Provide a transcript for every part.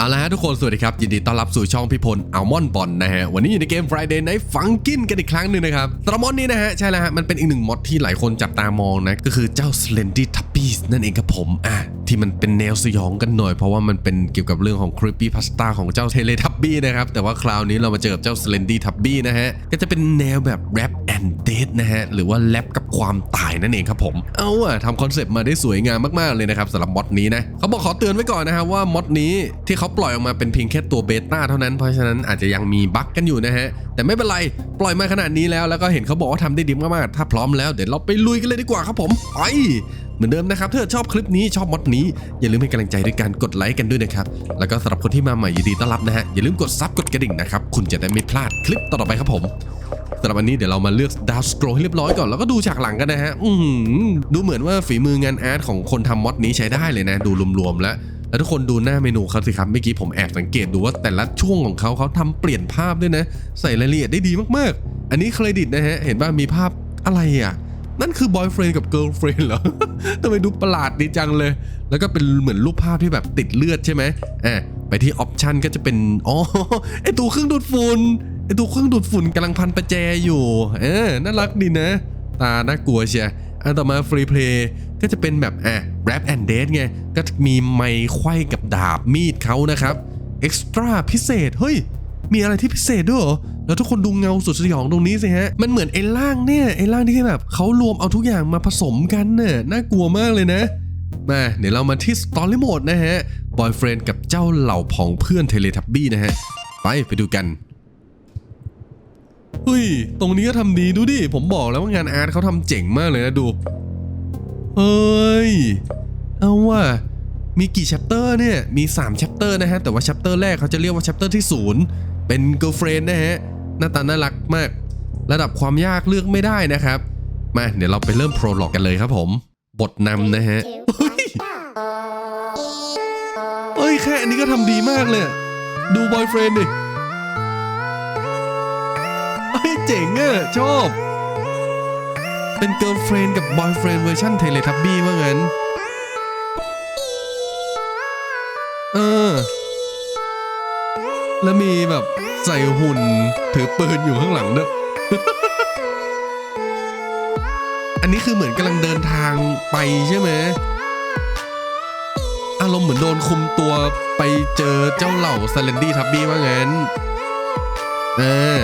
เอาละฮะทุกคนสวัสดีครับยินดีต้อนรับสู่ช่องพิพลอัลมอนบอลนะฮะวันนี้อยู่ในเกม Friday Night Funkin กันอีกครั้งหนึ่งนะครับตรมอนนี้นะฮะใช่แล้วฮะมันเป็นอีกหนึ่งมอดที่หลายคนจับตามองนะก็คือเจ้า Slendy Tuppies นั่นเองครับผมอะที่มันเป็นแนวสยองกันหน่อย เพราะว่ามันเป็นเกี่ยวกับเรื่องของ Creepy Pasta ของเจ้า Teletubby นะครับ แต่ว่าคราวนี้เรามาเจอกับเจ้า Slendy Tubby นะฮะ ก็จะเป็นแนวแบบ Rap and Dead นะฮะ หรือว่าแรปกับความตายนั่นเองครับผม เอาอะทำคอนเซปต์มาได้สวยงามมากๆเลยนะครับสำหรับมอดนี้นะเขาบอกขอเตือนไว้ก่อนนะครับว่ามอดนี้ที่เขาปล่อยออกมาเป็นเพียงแค่ตัวเบต้าเท่านั้นเพราะฉะนั้นอาจจะยังมีบั๊กกันอยู่นะฮะแต่ไม่เป็นไรปล่อยมาขนาดนี้แล้วแล้วก็เห็นเขาบอกว่าทำได้ดีมากๆถ้าพร้อมแล้วเดี๋ยวเราไปลุยกันเลยดีกว่าครับผมไป เหมือนเดิมนะครับถ้าชอบคลิปนี้ชอบมอดนี้ อย่าลืมให้กำลังใจด้วยการกดไลค์กันด้วยนะครับ แล้วก็สำหรับคนที่มาใหม่ยินดีต้อนรับนะฮะอย่าลืมกดซับกดกระดิ่งนะครับคุณจะได้ไม่พลาดคลิปต่อไปครับผมสำหรับวันนี้เดี๋ยวเรามาเลือกดาวสโตรให้เรียบร้อยก่อนแล้วก็ดูฉากหลังกันนะฮะอืดูเหมือนว่าฝีมืองานอาร์ตของคนทำมอดนี้ใช้ได้เลยนะ ดูรวมๆแล้วแล้วทุกคนดูหน้าเมนูเขาสิครับเมื่อกี้ผมแอบสังเกตดูว่าแต่ละช่วงของเขาเขาทำเปลี่ยนภาพด้วยนะ ใส่รายละเอียดได้ดีมากๆ อันนี้เครดิตนะฮะเห็นว่ามีภาพอะไรอะ นั่นคือบอยเฟรนกับเกิร์ลเฟรนเหรอทำไมดูประหลาดดีจังเลย แล้วก็เป็นเหมือนรูปภาพที่แบบติดเลือดใช่ไหมอะไปที่ออปชันก็จะเป็น อ๋อ ไอตัวเครื่องดูดฝุ่น ไอตัวเครื่องดูดฝุ่นกำลังพันประแจอยู่ เออ น่ารักดีนะ ตา น่ากลัวเชียอันต่อมาฟรีเพลย์ก็จะเป็นแบบอะ rap and d a t ไง ก็มีไมค์ไขว้กับดาบมีดเขานะครับ เอ็กซ์ตร้าพิเศษ เฮ้ย มีอะไรที่พิเศษด้วยเหรอแล้วทุกคนดูเงาสุดสยองตรงนี้สิฮะ มันเหมือนไอ้ร่างเนี่ยไอ้ร่างที่แบบเขารวมเอาทุกอย่างมาผสมกันน่ะน่ากลัวมากเลยนะมาเดี๋ยวเรามาที่สตอรี่โหมดนะฮะบอยเฟรนด์กับเจ้าเหล่าผองเพื่อนเทเลทับบี้นะฮะ ไปไปดูกันเฮ้ย ตรงนี้ก็ทำดีดูดิ ผมบอกแล้วว่างานอาร์ตเขาทำเจ๋งมากเลยนะดู เฮ้ย เอาว่ะมีกี่แชปเตอร์เนี่ย มี3แชปเตอร์นะฮะ แต่ว่าแชปเตอร์แรกเขาจะเรียกว่าแชปเตอร์ที่0 เป็น girlfriend นะฮะหน้าตาน่ารักมาก ระดับความยากเลือกไม่ได้นะครับ มาเดี๋ยวเราไปเริ่มโปรล็อกกันเลยครับผม บทนำนะฮะเฮ้ยเฮ้ยแค่อันนี้ก็ทำดีมากเลย ดูบอยเฟรนดิเฮ้ยเจ๋งอะชอบ เป็น girlfriend กับ boyfriend เวอร์ชันเทเลทับบี้ว่างั้น เออ แล้วมีแบบใส่หุ่นถือปืนอยู่ข้างหลังด้วย อันนี้คือเหมือนกำลังเดินทางไปใช่ไหมอารมณ์เหมือนโดนคุมตัวไปเจอเจ้าเหล่าซาเลนดี้ทับบี้ว่างั้นเออ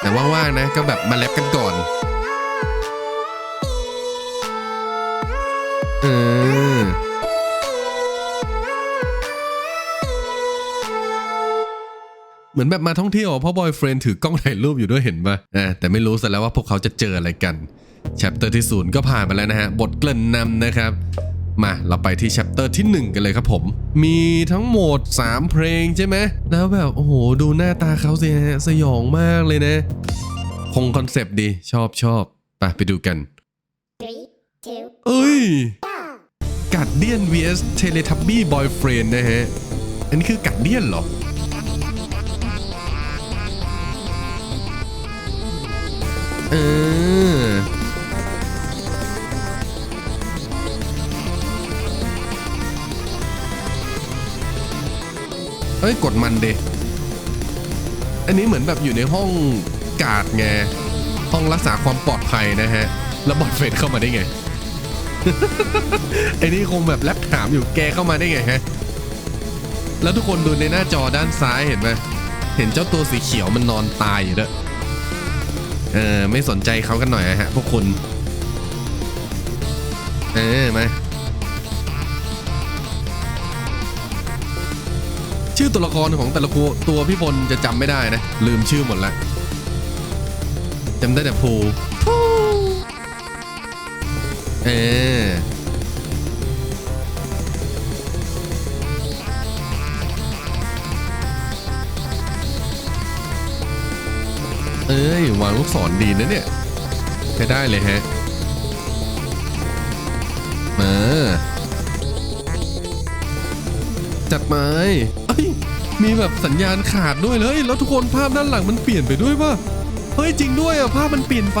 แต่ว่างๆนะก็แบบมาแลบกันก่อน เออ เหมือนแบบมาท่องเที่ยวเพราะบอยเฟรนถือกล้องถ่ายรูปอยู่ด้วยเห็นปะอ่าแต่ไม่รู้ซะแล้วว่าพวกเขาจะเจออะไรกันแชปเตอร์ที่ศูนย์ก็ผ่านไปแล้วนะฮะ บทเกริ่นนำนะครับ มาเราไปที่แชปเตอร์ที่ 1 กันเลยครับผม มีทั้งหมด 3 เพลงใช่ไหม แล้วแบบ โอ้โห ดูหน้าตาเขาสิฮะ สยองมากเลยนะ คงคอนเซปต์ดีชอบชอบไปไปดูกัน Three, two, เอ้ย go! กัดเดียน vs Teletubby Boyfriend นะฮะ อันนี้คือกัดเดียนเหรอ เออ เอ้ย กดมันเดอันนี้เหมือนแบบอยู่ในห้องกาดไง ห้องรักษาความปลอดภัยนะฮะ แล้วบอดเฟนเข้ามาได้ไง ไอ้นี่คงแบบแลบถามอยู่แกเข้ามาได้ไงฮะ แล้วทุกคนดูในหน้าจอด้านซ้ายเห็นไหมเห็นเจ้าตัวสีเขียวมันนอนตายอยู่ด้วย เออไม่สนใจเขากันหน่อยอะฮะพวกคุณ เออมาชื่อตัวละครของแต่ละตัวพี่พลจะจำไม่ได้นะ ลืมชื่อหมดละจำได้แต่ภูภูเออ อ้ยวางลูกศรดีนะเนี่ยใช้ได้เลยฮะมาจัดไม้เอ้ยมีแบบสัญญาณขาดด้วยเลย แล้วทุกคนภาพด้านหลังมันเปลี่ยนไปด้วยป่ะเฮ้ยจริงด้วยอะภาพมันเปลี่ยนไป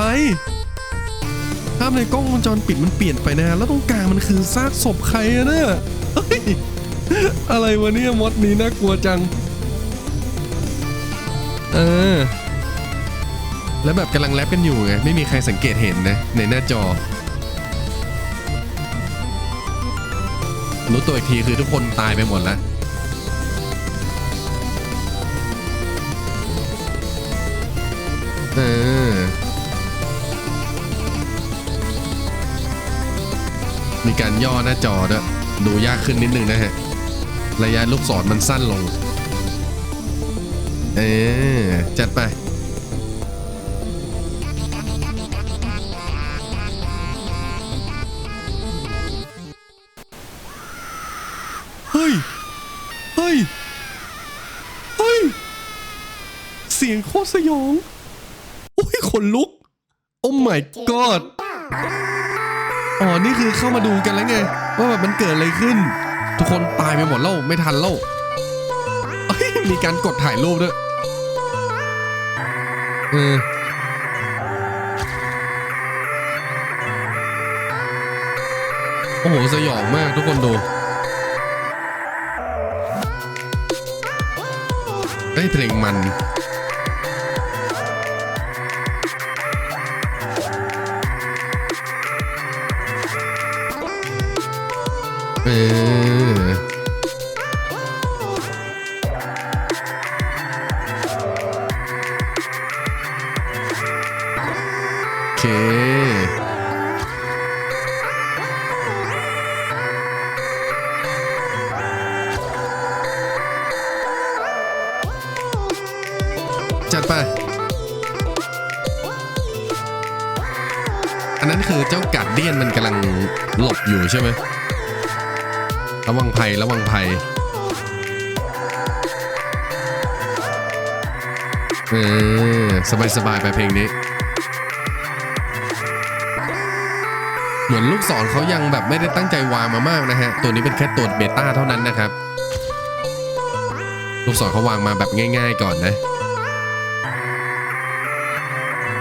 ภาพในกล้องวงจรปิดมันเปลี่ยนไปนะแล้วตรงกลางมันคือซากศพใครอะเนี่ยเฮ้ยอะไรวะเนี่ยมดนี้น่ากลัวจัง เออ แล้วแบบกำลังแรปกันอยู่ไงไม่มีใครสังเกตเห็นนะในหน้าจอ รู้ตัวอีกทีคือทุกคนตายไปหมดแล้วเออมีการย่อหน้าจอด้วยดูยากขึ้นนิดนึงนะฮะ ระยะลูกศรมันสั้นลง เออจัดไป สยองโอ้ยขนลุก โอ้ my god อ๋อ นี่คือเข้ามาดูกันแล้วไง ว่าแบบมันเกิดอะไรขึ้น ทุกคนตายไปหมดแล้ว ไม่ทันแล้วมีการกดถ่ายรูปด้วย เออโอ้โห สยองมากทุกคนดูเอ้เพลงมัน เออโอเค จัดไป อันนั้นคือเจ้ากัดเดียนมันกำลังหลบอยู่ใช่ไหม ระวังภัยระวังภัยเออสบายสบายๆไปเพลงนี้ เหมือนลูกศรเขายังแบบไม่ได้ตั้งใจวางมามากนะฮะ ตัวนี้เป็นแค่ตัวเบต้าเท่านั้นนะครับ ลูกศรเขาวางมาแบบง่าย ๆ ก่อนนะ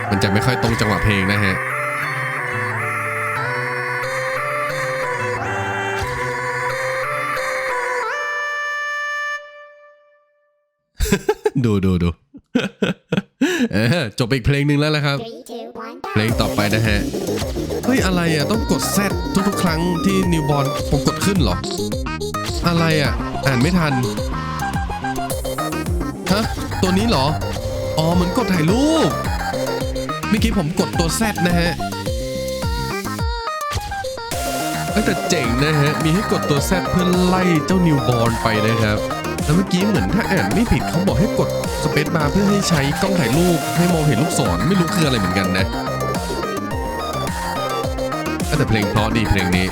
มันจะไม่ค่อยตรงจังหวะเพลงนะฮะ จบไปอีกเพลงหนึ่งแล้วละครับ Three, two, one. เพลงต่อไปนะฮะ เฮ้ย อะไรอะ ต้องกดแซดทุกๆ ครั้งที่นิวบอลผมกดขึ้นเหรอ อะไรอะ อ่านไม่ทัน ฮะ ตัวนี้เหรอ อ๋อ เหมือนกดถ่ายรูป เมื่อกี้ผมกดตัวแซดนะฮะเอ้ยแต่เจ๋งนะฮะ มีให้กดตัวแซดเพื่อไล่เจ้านิวบอลไปนะครับ แล้วเมื่อกี้เหมือนถ้าอ่านไม่ผิดเขาบอกให้กดสเปซบาร์เพื่อให้ใช้กล้องถ่ายรูปให้มองเห็นลูกศรไม่รู้คืออะไรเหมือนกันนะแต่เพลงเพราะดีเพลงนี้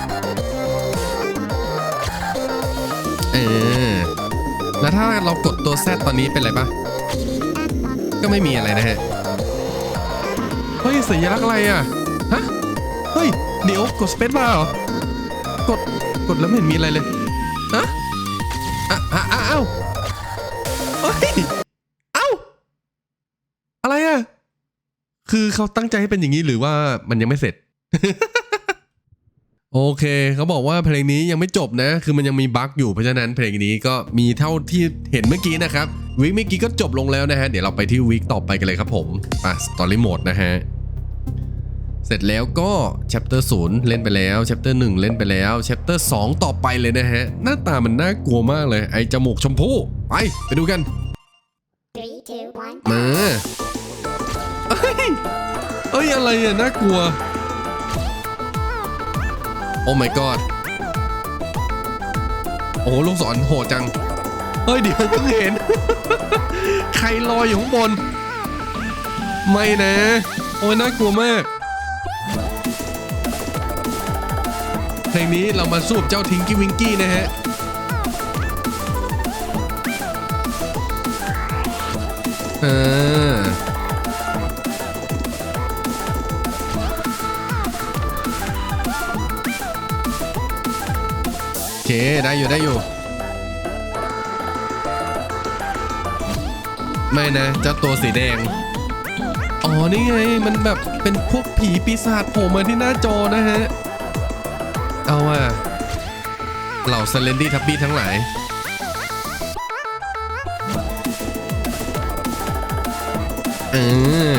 เออ แล้วถ้าเรากดตัวแซดตอนนี้เป็นอะไรปะก็ไม่มีอะไรนะฮะ เฮ้ยสัญลักษณ์อะไรอะ ฮะ เฮ้ย เดี๋ยวกดสเปซบาร์เหรอ กด กดแล้วไม่เห็นมีอะไรเลย ฮ้ยเอ้า อะไรอะ คือเขาตั้งใจให้เป็นอย่างนี้หรือว่ามันยังไม่เสร็จ โอเคเขาบอกว่าเพลงนี้ยังไม่จบนะ คือมันยังมีบั๊กอยู่เพราะฉะนั้นเพลงนี้ก็มีเท่าที่เห็นเมื่อกี้นะครับวิกเมื่อกี้ก็จบลงแล้วนะฮะ เดี๋ยวเราไปที่วิกต่อไปกันเลยครับผมอะสตอรี่โหมดนะฮะเสร็จแล้วก็ chapter 0 เล่นไปแล้ว chapter 1 เล่นไปแล้ว chapter 2 ต่อไปเลยนะฮะ หน้าตามันน่ากลัวมากเลย ไอ้จมูกชมพู่ ไป ไปดูกัน Three, two, one. มาเอ้ยเอ้ย อะไรอะ น่ากลัว โอ้ my god โอ้โหลูกศรโหดจัง เฮ้ย เดี๋ยวเพิ่งเห็น ใครลอยอยู่ข้างบน ไม่นะ โอ้ยน่ากลัวมาก เพลงนี้เรามาสู้กับเจ้าทิงกี้วิงกี้นะฮะ เออโอเค ได้อยู่ได้อยู่ ไม่นะ เจ้าตัวสีแดง อ๋อ นี่ไง มันแบบเป็นพวกผีปีศาจโผล่มาที่หน้าจอนะฮะ เอาอะเหล่าสเลนดี้ทับบี้ทั้งหลาย เออ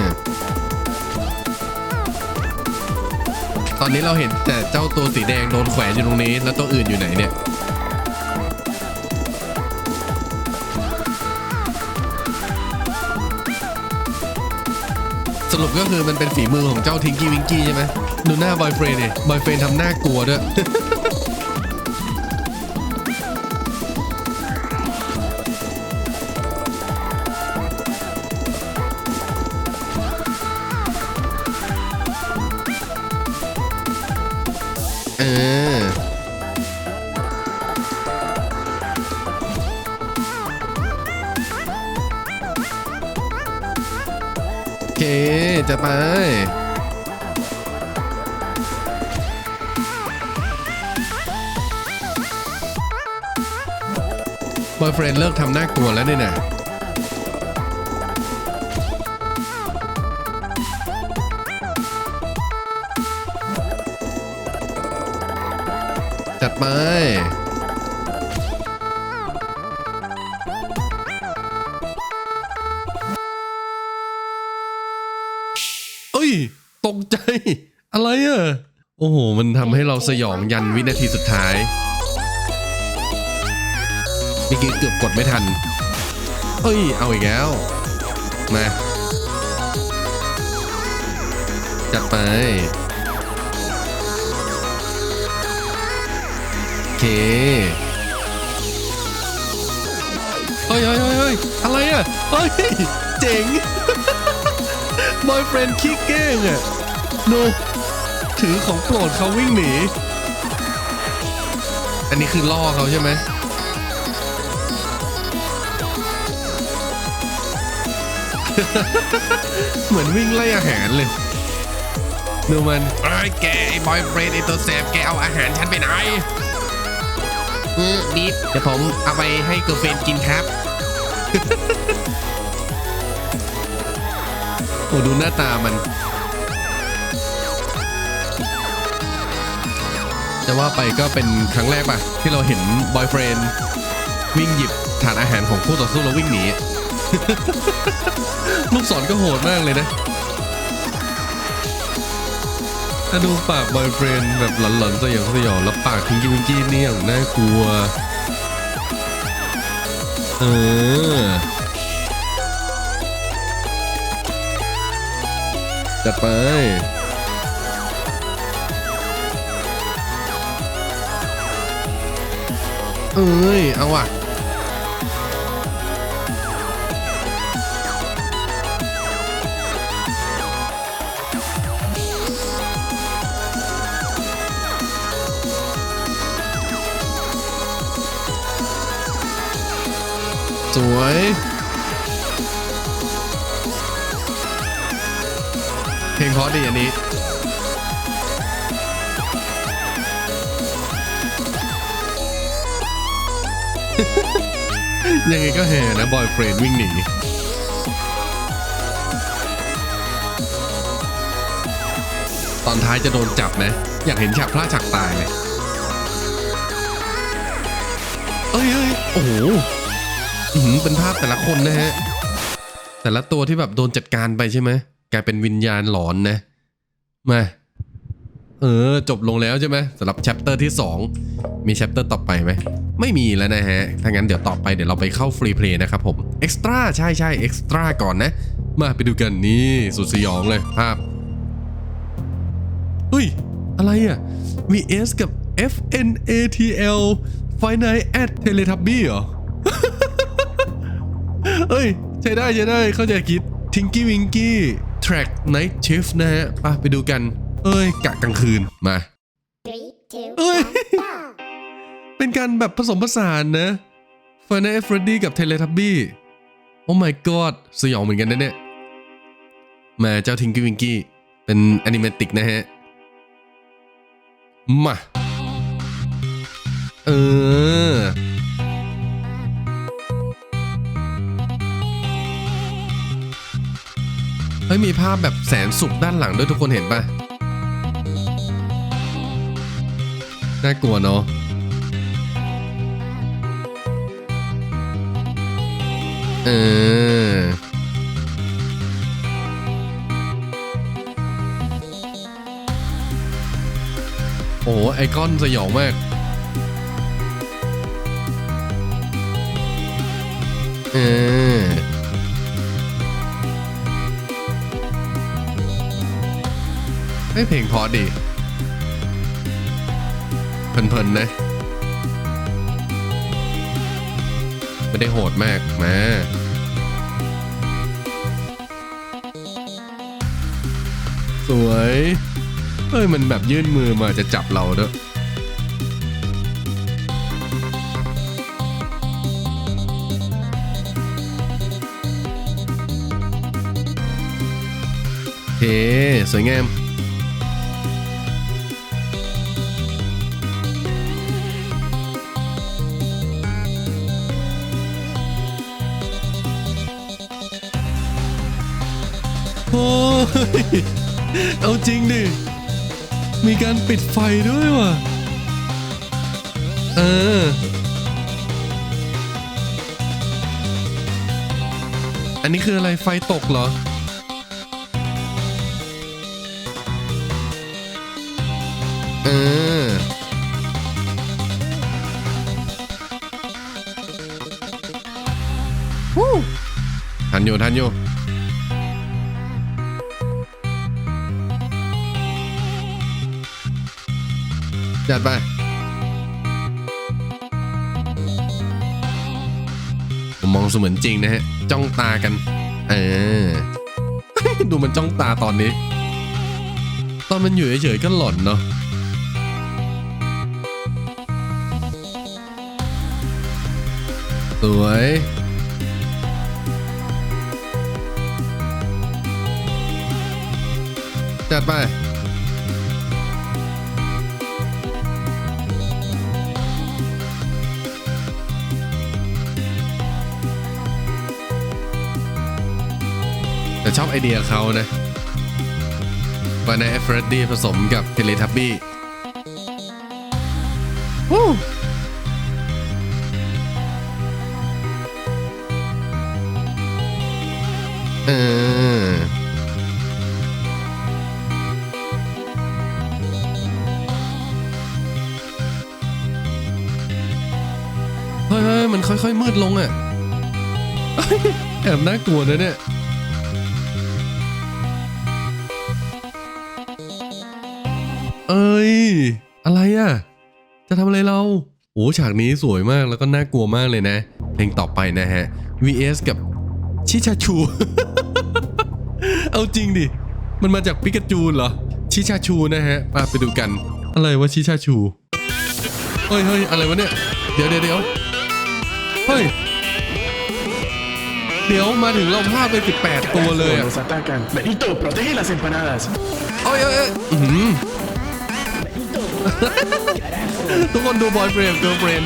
ตอนนี้เราเห็นแต่เจ้าตัวสีแดงโดนแขวนอยู่ตรงนี้ แล้วตัวอื่นอยู่ไหนเนี่ย สรุปก็คือมันเป็นฝีมือของเจ้าทิงกี้วิงกี้ใช่ไหมดูหน้าบอยเฟรนดิบอยเฟรนทำหน้ากลัวด้วย จะไปบอยเฟรนเลิกทำหน้ากลัวแล้วเนี่ยนะจัดไป สยองยันวินาทีสุดท้ายเมื่อกี้เกือบกดไม่ทัน เอ้ย เอาอีกแล้ว มา จัดไป โอเค เฮ้ยเฮ้ยเฮ้ยเฮ้ยอะไรอะ เฮ้ย เจ๋ง บอยเฟรนด์ขี้เก้งอะโน ถือของโปรดเขาวิ่งหนี อันนี้คือล่อเขาใช่ไหมเหมือนวิ่งไล่อาหารเลยดูมันไอ้ยแกไอ้บอยเฟรนด์ไอ้ตัวแสบแกเอาอาหารฉันไปไหนเออนิดเดี๋ยวผมเอาไปให้เกอร์ลเฟรนด์กินครับ โอ้ดูหน้าตามัน จะว่าไปก็เป็นครั้งแรกป่ะ ที่เราเห็นบอยเฟรนวิ่งหยิบถาดอาหารของคู่ต่อสู้แล้ววิ่งหนี ลูกศรก็โหดมากเลยนะถ้าดูปากบอยเฟรนแบบหลอนๆสยองสยองแล้วปากทิงกี้วิงกี้นี่อย่างน่ากลัว เออจัดไป เอ้ย เอาว่ะสวยเพลงเพราะดีอันนี้ ยังไงก็แห่นะบอยเฟรนด์วิ่งหนีตอนท้ายจะโดนจับนะอยากเห็นฉากพลาดฉากตายเลยเอ้ยเอ้ยโอ้โหเป็นภาพแต่ละคนนะฮะ แต่ละตัวที่แบบโดนจัดการไปใช่ไหมกลายเป็นวิญญาณหลอนนะมา เออ จบลงแล้วใช่ไหมสำหรับแชปเตอร์ที่ 2 มีแชปเตอร์ต่อไปไหม ไม่มีแล้วนะฮะ ถ้างั้นเดี๋ยวต่อไปเดี๋ยวเราไปเข้าฟรีเพลย์นะครับผมเอ็กซ์ตร้าใช่ใช่เอ็กซ์ตร้าก่อนนะ มาไปดูกันนี่สุดสยองเลยภาพเฮ้ย อะไรอะ VS กับ FNATL Final at Teletubby เหรอเอ้ย ใช้ได้ใช้ได้เข้าใจคิด Tinky Winky Track Night Shift นะฮะไปไปดูกัน เอ้ยกะกลางคืนมา Three, two, Oi. one, go! เป็นการแบบผสมผสานนะ Final Freddy กับ Teletubby โอ้ my god สยองเหมือนกันนะเนี่ยมาเจ้า Tinky Winky เป็นแอนิเมติกนะฮะ มา เออ เฮ้ย มีภาพแบบแสนสุขด้านหลังด้วยทุกคนเห็นปะ น่ากลัวเนาะเออโอ้ไอคอนสยองมาก เออเพลงพอดี เพลินๆนะไม่ได้โหดมากมาสวยเอ้ยมันแบบยื่นมือมาจะจับเราด้วยโอเคสวยงาม โอ้ยเอาจริงดิ มีการปิดไฟด้วยว่ะ เออ อันนี้คืออะไรไฟตกเหรอ เออวู้ทันอยู่ทันอยู่ จัดไป ผมมองเสมือนจริงนะฮะ จ้องตากัน เออ ดูมันจ้องตาตอนนี้ ตอนมันอยู่เฉยๆก็หล่อนเนาะสวยจัดไป ชอบไอเดียเขานะวานาเอฟเฟรดดี้ผสมกับเทเลทับบี้วู้เออเฮ้ยเฮ้ยมันค่อยๆ มืดลงอะแอบน่ากลัวนะเนี่ย เอ้ย อะไรอะ จะทำอะไรเรา โอ้ฉากนี้สวยมากแล้วก็น่ากลัวมากเลยนะ เพลงต่อไปนะฮะ VS กับชิชาชู เอาจริงดิ มันมาจากปิกาจูเหรอ ชิชาชูนะฮะมาไปดูกัน อะไรวะชิชาชูเฮ้ยเฮ้ยอะไรวะเนี่ย เดี๋ยวเดี๋ยวเดี๋ยวเฮ้ย เดี๋ยวมาถึงเราพลาดไป 18 ตัวเลยอะ Nos atacan. Benito, protege las empanadas. โอ้ยโอ้ยโอ้ยอื้อหือ ทุกคนดูบอยเฟรมเกิร์ลเฟรม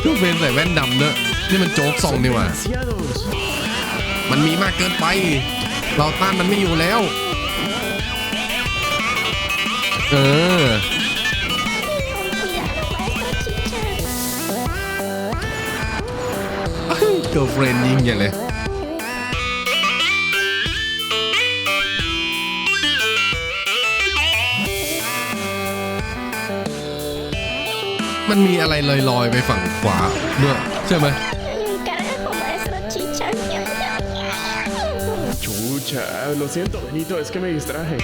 เกิร์ลเฟรมใส่แว่นดำเนอะนี่มันโจ๊กซองนี่หว่ามันมีมากเกินไป เราต้านมันไม่อยู่แล้ว เออเกิร์ลเฟรนยิงอย่เลย มันมีอะไรลอยๆไปฝั่งขวาด้วยใช่ไหม Carajo, maestro teacher. Miau, miau, miau. Chucha, lo siento, Benito, es que me distraje.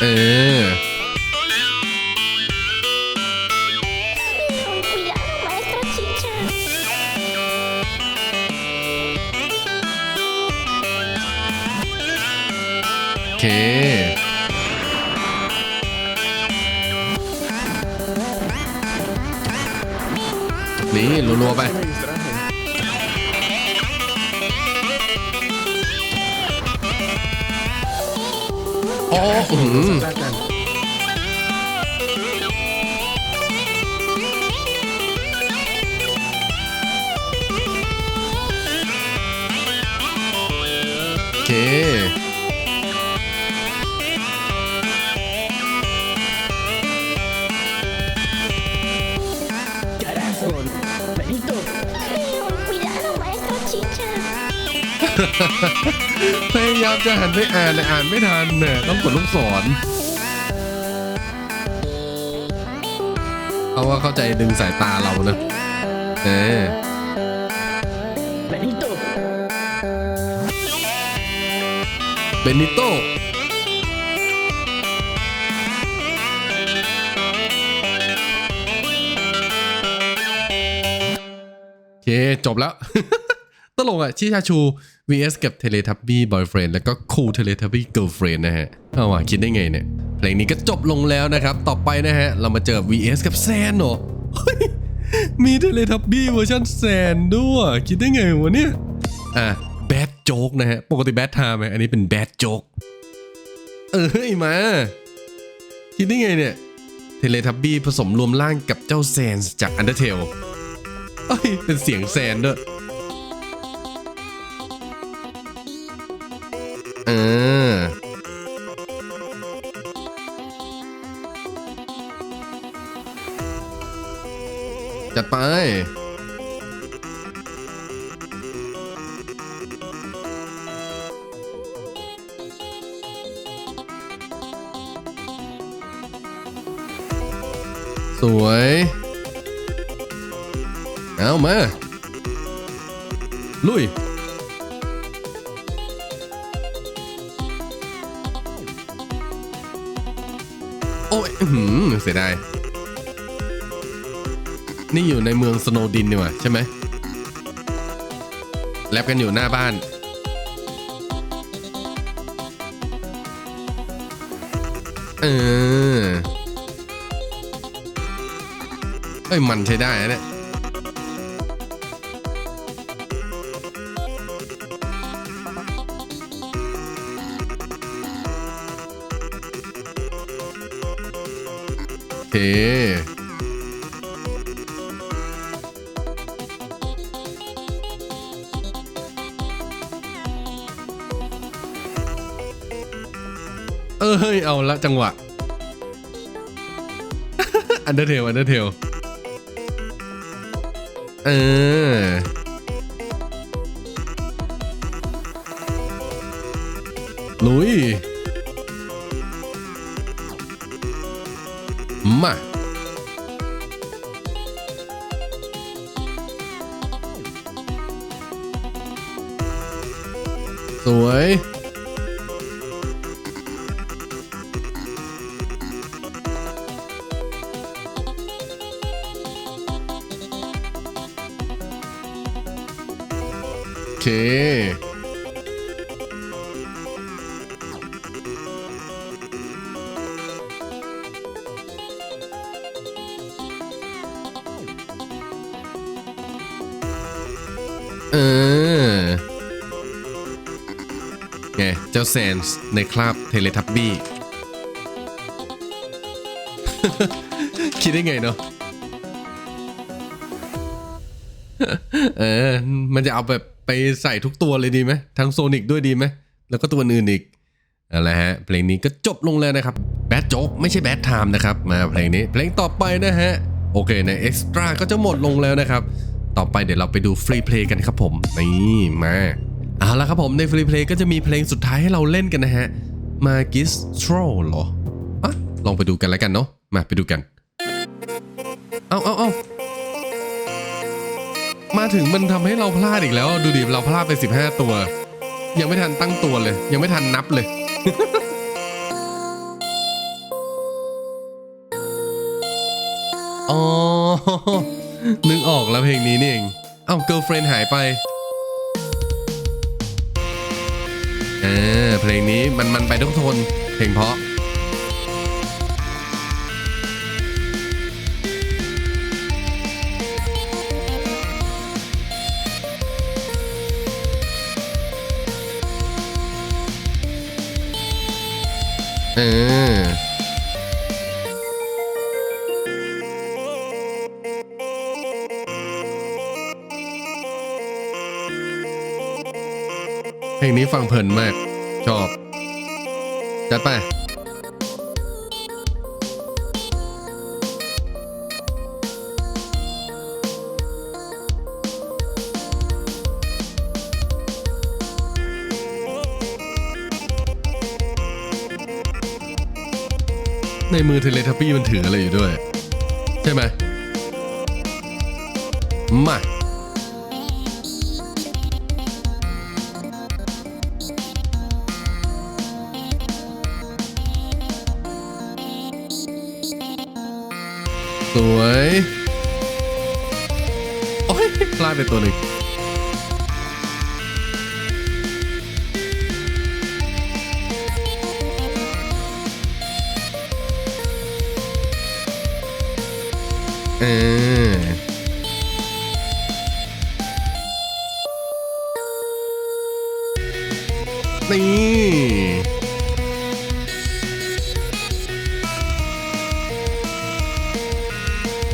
เออ อ๋อม จะหันไปอ่านแต่อ่านไม่ทันเนี่ยต้องกดลูกศรเพราะว่าเข้าใจดึงสายตาเรานะเออ Benito. เบนิโตโอเค จบแล้ว ตลกอะ ชิชาชู vs กับ Teletubby Boyfriend แล้วก็ Cool Teletubby Girlfriend นะฮะเอาว่ะคิดได้ไงเนี่ย เพลงนี้ก็จบลงแล้วนะครับ ต่อไปนะฮะ เรามาเจอ vs กับแซนเหรอมี Teletubby เวอร์ชันแซนด้วย คิดได้ไงวะเนี่ย อะ Bad Joke นะฮะ ปกติ Bad Time ไหมอันนี้เป็น Bad Joke เออเฮ้ยมา คิดได้ไงเนี่ย เทเลทับบี้ผสมรวมร่างกับเจ้าแซนจาก Undertale เอ้ย เป็นเสียงแซนด้วย ไป สวย เอามา ลุยโอ้ยหือเสียดาย นี่อยู่ในเมืองสโนดินนี่หว่าใช่ไหมแลบกันอยู่หน้าบ้าน เออเอ้ย มันใช้ได้นะเนี่ยโอเค ออเฮ้ยเอาละจังหวะอันเดอร์เทลอันเดอร์เทลเออลุย มา สวย เค เออไงเจ้าแซนส์ในคราบเทเลทับบี้ คิดได้ไงเนาะเออ มันจะเอาแบบ ไปใส่ทุกตัวเลยดีไหมทั้งโซนิกด้วยดีไหมแล้วก็ตัวอื่นอีกอะไรฮะเพลงนี้ก็จบลงแล้วนะครับแบดโจ๊กไม่ใช่แบดไทม์นะครับมาเพลงนี้เพลงต่อไปนะฮะโอเคในเอ็กซ์ตร้าก็จะหมดลงแล้วนะครับ ต่อไปเดี๋ยวเราไปดูฟรีเพลย์กันครับผมนี่มาเอาละครับผมในฟรีเพลย์ก็จะมีเพลงสุดท้ายให้เราเล่นกันนะฮะมากิสโตรเหรออะลองไปดูกันแล้วกันเนาะมาไปดูกัน เอาเอาเอา มาถึงมันทำให้เราพลาดอีกแล้ว ดูดิเราพลาดไป 15 ตัว ยังไม่ทันตั้งตัวเลย ยังไม่ทันนับเลยอ๋อนึกออกแล้วเพลงนี้นี่เองเอ้า girlfriend หายไปเออเพลงนี้มันมันไปทุกโทนเพลงเพราะ นมาก ชอบ จัดไปในมือเทเลทับปี้มันถืออะไรอยู่ด้วย ใช่ไหมมา สวย โอ้ยพลาดไปตัวหนึ่งเออ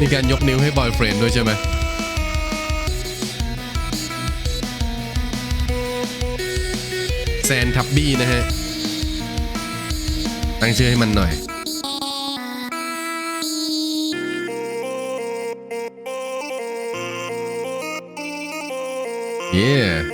มีการยกนิ้วให้บอยเฟรนด์ด้วยใช่ไหมแซนทับบี้นะฮะ ตั้งชื่อให้มันหน่อยเ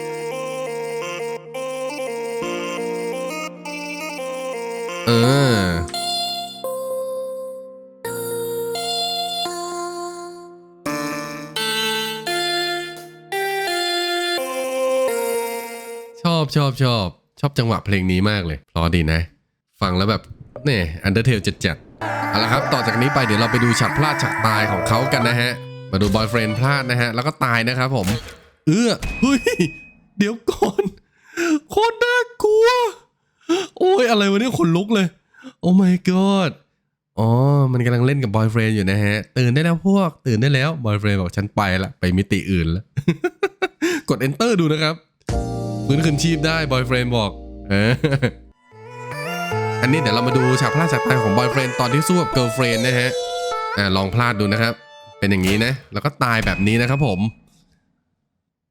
ชอบชอบ ชอบจังหวะเพลงนี้มากเลยเพราะดีนะ ฟังแล้วแบบเนี่ยอันเดอร์เทลจัดจัดๆเอาละครับ ต่อจากนี้ไปเดี๋ยวเราไปดูฉากพลาดฉากตายของเขากันนะฮะ มาดูบอยเฟรนด์พลาดนะฮะ แล้วก็ตายนะครับผม เอื้อเฮ้ย เดี๋ยวก่อน โคตรน่ากลัว โอ้ยอะไรวะเนี่ยขนลุกเลย โอ้ my god อ๋อ มันกำลังเล่นกับบอยเฟรนด์อยู่นะฮะ ตื่นได้แล้วพวก ตื่นได้แล้ว บอยเฟรนด์บอกฉันไปละ ไปมิติอื่นแล้ว กด enter ดูนะครับ ฟื้นคืนชีพได้บอยเฟรนบอกอันนี้เดี๋ยวเรามาดูฉากพลาดฉากตายของบอยเฟรนตอนที่สู้กับเกิร์ลเฟรนด์นะฮะอ่าลองพลาดดูนะครับ เป็นอย่างนี้นะ แล้วก็ตายแบบนี้นะครับผม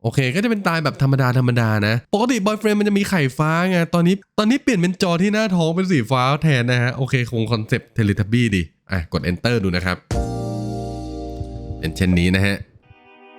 โอเคก็จะเป็นตายแบบธรรมดาธรรมดานะ ปกติบอยเฟรนมันจะมีไข่ฟ้าไงตอนนี้ตอนนี้เปลี่ยนเป็นจอที่หน้าท้องเป็นสีฟ้าแทนนะฮะโอเคคงคอนเซปต์เทเลทับบี้ดีอะกด enter ดูนะครับเป็นเช่นนี้นะฮะ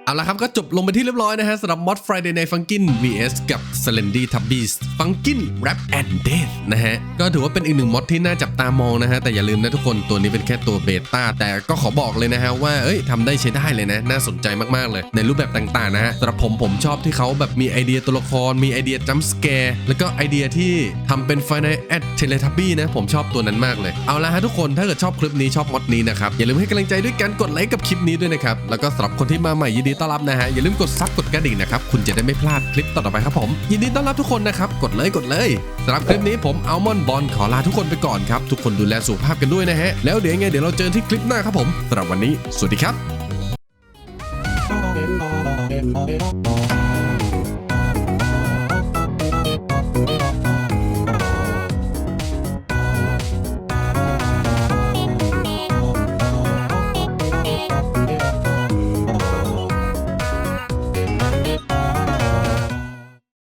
เอาละครับก็จบลงไปที่เรียบร้อยนะฮะสำหรับ Mod Friday Night Funkin vs กับ Slendy Tubbies Funkin Rap and Death นะฮะ ก็ถือว่าเป็นอีกหนึ่งมอดที่น่าจับตามองนะฮะ แต่อย่าลืมนะทุกคนตัวนี้เป็นแค่ตัวเบต้าแต่ก็ขอบอกเลยนะฮะว่าเอ้ยทำได้ใช้ได้เลยนะ น่าสนใจมากๆเลย ในรูปแบบต่างๆนะฮะสำหรับผมผมชอบที่เขาแบบมีไอเดียตัวละคร มีไอเดียจัมส์แกร์แล้วก็ไอเดียที่ทำเป็น Final a d Teletubby นะผมชอบตัวนั้นมากเลยเอาละฮะทุกคนถ้าเกิดชอบคลิปนี้ชอบมอดนี้นะครับอย่าลืมให้กำลังใจด้วยการกดไลค์กับคลิปนี้ด้วยนะครับแล้วก็สำหรับคนที่มาใหม่ยินดีต้อนรับนะฮะอย่าลืมกดซับกดกระดิ่งนะครับคุณจะได้ไม่พลาดคลิปต่อไปครับผมยินดีต้อนรับทุกคนนะครับกดเลยกดเลยสำหรับคลิปนี้ผมอัลมอนบอลขอลาทุกคนไปก่อนครับทุกคนดูแลสุขภาพกันด้วยนะฮะแล้วเดี๋ยวยังไงเดี๋ยวเราเจอที่คลิปหน้าครับผมสำหรับวันนี้สวัสดีครับ